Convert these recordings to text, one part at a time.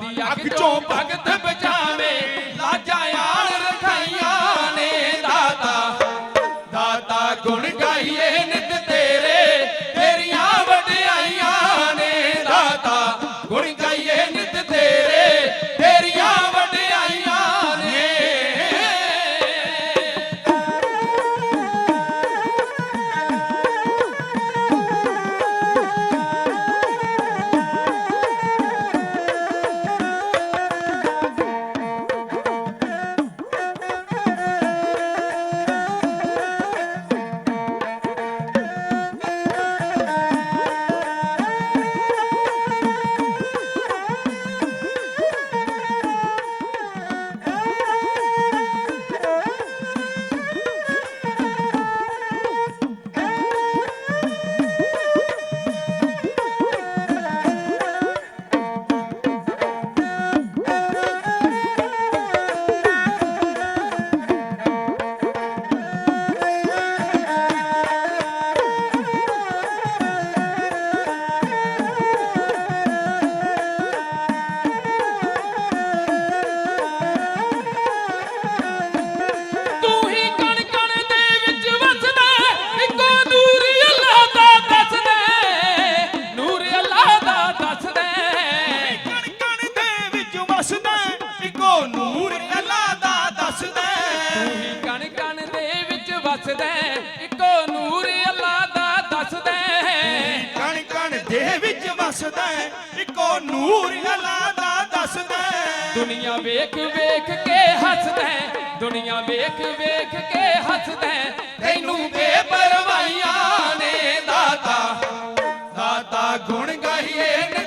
ਦੀ ਅੱਗ ਚੋਂ ਭਗਤ ਬਚਾਵੇ ਦੱਸਦਾ ਇੱਕੋ ਨੂਰ ਅਲਾ ਦਾ ਦੱਸਦਾ ਦੁਨੀਆ ਵੇਖ ਵੇਖ ਕੇ ਹੱਸਦਾ ਦੁਨੀਆ ਵੇਖ ਵੇਖ ਕੇ ਹੱਸਦਾ ਤੈਨੂੰ ਬੇਪਰਵਾਹੀਆਂ ਨੇ ਦਾਤਾ ਦਾਤਾ ਗੁਣ ਗਾਈਏ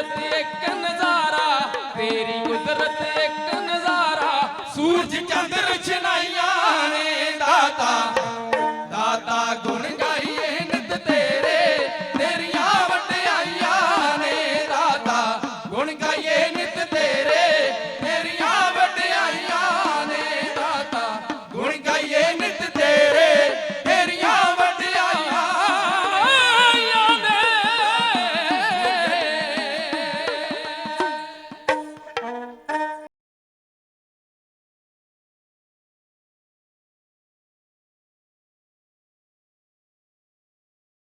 ਕੁਦਰਤ ਇੱਕ ਨਜ਼ਾਰਾ ਤੇਰੀ ਕੁਦਰਤ ਇੱਕ ਨਜ਼ਾਰਾ। ਸੂਰਜ ਚੰਦ ਰਚਨਾਈਆਂ ਨੇ ਦਾਤਾ।